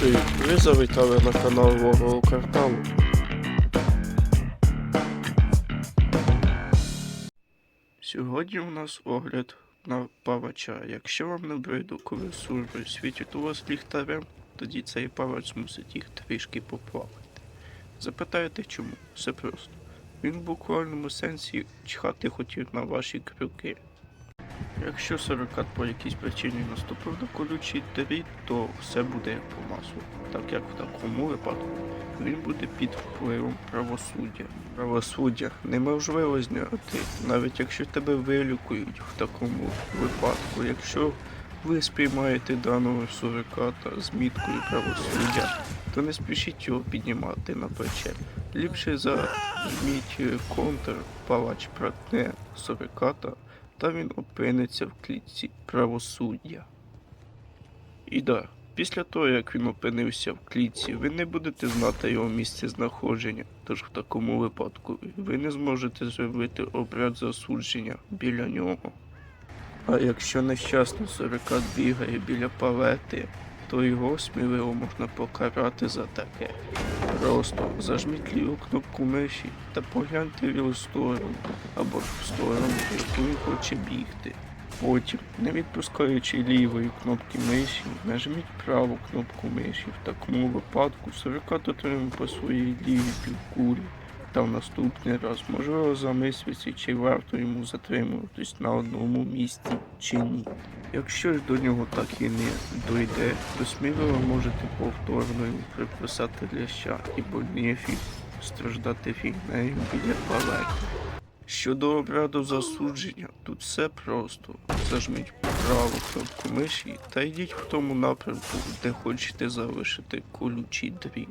Привіт, ви завітали на канал Ворого Кварталу. Сьогодні у нас огляд на павача. Якщо вам не бриду, коли служби світять у вас ліхтарем, тоді цей павач мусить їх трішки поплавати. Запитаєте чому? Все просто. Він в буквальному сенсі чхати хотів на ваші крюки. Якщо сурикат по якійсь причині наступив на колючий дріт, то все буде як по маслу. Так як в такому випадку він буде під впливом правосуддя. Правосуддя неможливо зняти, навіть якщо тебе вилікують в такому випадку. Якщо ви сприймаєте даного суриката з міткою правосуддя, то не спішіть його піднімати на плече. Ліпше зажміть контр, палач протне суриката, та він опиниться в клітці правосуддя. І да, після того, як він опинився в клітці, ви не будете знати його місце знаходження, тож в такому випадку ви не зможете зробити обряд засудження біля нього. А якщо нещасний сурикат бігає біля палети, то його сміливо можна покарати за таке. Просто зажміть ліву кнопку миші та погляньте в його сторону або ж в сторону, в яку він хоче бігти. Потім, не відпускаючи лівої кнопки миші, нажміть праву кнопку миші. В такому випадку сурикат отримає по своїй лівій півкулі. Та в наступний раз можливо замислиться, чи варто йому затримуватись на одному місці чи ні. Якщо ж до нього так і не дойде, то сміливо можете повторно йому приписати ляща і больнефі страждати фігнею біля палети. Щодо обряду засудження, тут все просто. Зажміть праву кнопку миші та йдіть в тому напрямку, де хочете залишити колючий дріт.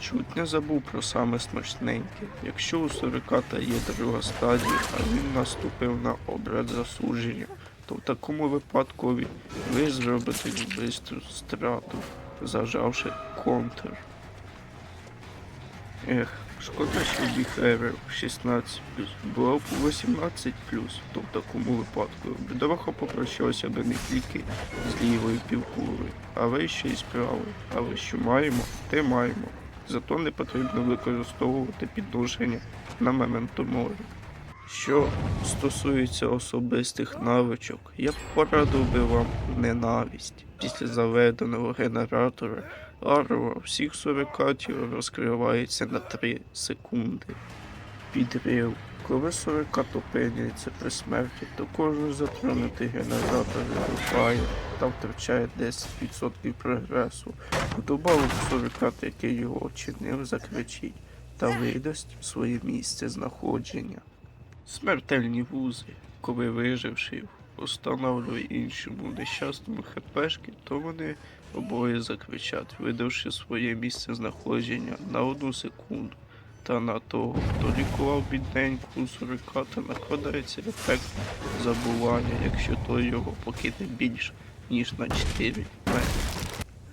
Чуть не забув про саме смачненьке. Якщо у суриката є друга стадія, а він наступив на обряд засудження, то в такому випадку ви- зробите бистру страту, зажавши контр. Ех, шкода, що біхевер 16 була б 18 то в такому випадку бідолаха попрощався би не тільки з лівою півкулею, але й ще й з правою. Але що маємо, те маємо. Зато не потрібно використовувати підношення на момент моря. Що стосується особистих навичок, я порадив би вам ненависть. Після заведеного генератора арва всіх сурикатів розкривається на 3 секунди. Підрив. Коли сурикат опиняється при смерті, то кожен затронутий генератор вибухає та втрачає 10% прогресу. Вдобавок сурикат, який його очинив, закричить та видасть своє місце знаходження. Смертельні вузи, коли виживши встановлює іншому нещасному хпшки, то вони обоє закричать, видавши своє місце знаходження на одну секунду. Та на того, хто лікував бідненьку суриката, накладається ефект забування, якщо той його покине більш ніж на 4 метри.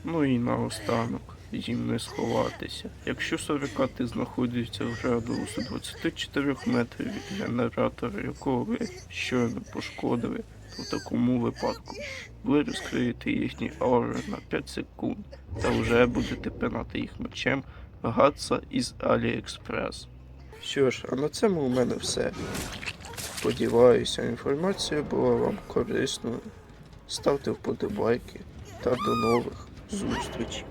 Ну і наостанок, їм не сховатися. Якщо сурикати знаходяться в радіусу 24 метрів від генератора, якого ви щойно пошкодили, то в такому випадку ви розкриєте їхні аури на 5 секунд та вже будете пинати їх мечем Гатса із Аліекспрес. Що ж, а на цьому у мене все. Сподіваюся, інформація була вам корисною. Ставте вподобайки та до нових зустрічей.